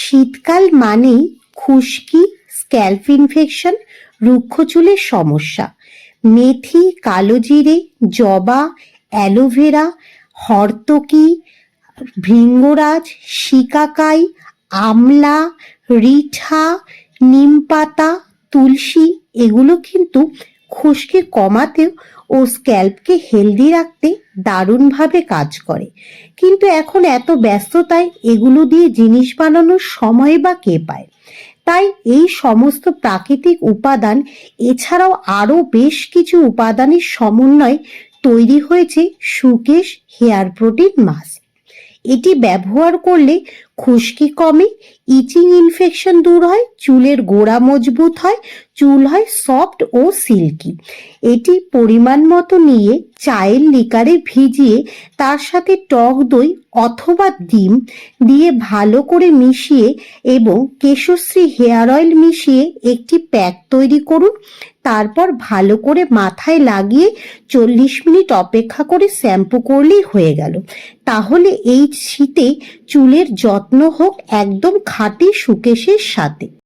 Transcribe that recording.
শীতকাল মানেই খুশকি স্ক্যাল্প ইনফেকশন রুক্ষ চুলের সমস্যা। মেথি কালোজিরে জবা অ্যালোভেরা হর্তকি, ভৃঙ্গরাজ, শিকাকাই, আমলা, রিঠা, নিমপাতা, তুলসী, এগুলো কিন্তু খুশকি কমাতেও ও স্ক্যাল্পকে হেলদি রাখতে দারুণভাবে কাজ করে। কিন্তু এখন এত ব্যস্ততায় এগুলো দিয়ে জিনিস বানানোর সময় বা কে পায়? তাই এই সমস্ত প্রাকৃতিক উপাদান, এছাড়াও আরও বেশ কিছু উপাদানের সমন্বয়ে তৈরি হয়েছে সুকেশ হেয়ার প্রোটিন মাস্ক এটি ব্যবহার করলে খুশকি কমে, ইচিং ইনফেকশন দূর হয়, চুলের গোড়া মজবুত হয়, চুল হয় সফট ও সিল্কি এটি পরিমাণ মতো নিয়ে চায়ের লিকারে ভিজিয়ে, তার সাথে টক দই অথবা ডিম দিয়ে ভালো করে মিশিয়ে এবং কেশশ্রী হেয়ার অয়েল মিশিয়ে একটি প্যাক তৈরি করুন। তারপর ভালো করে মাথায় লাগিয়ে চল্লিশ মিনিট অপেক্ষা করে শ্যাম্পু করলেই হয়ে গেল। তাহলে এই শীতে চুলের যত্ন হোক একদম খাঁটি সুকেশের সাথে।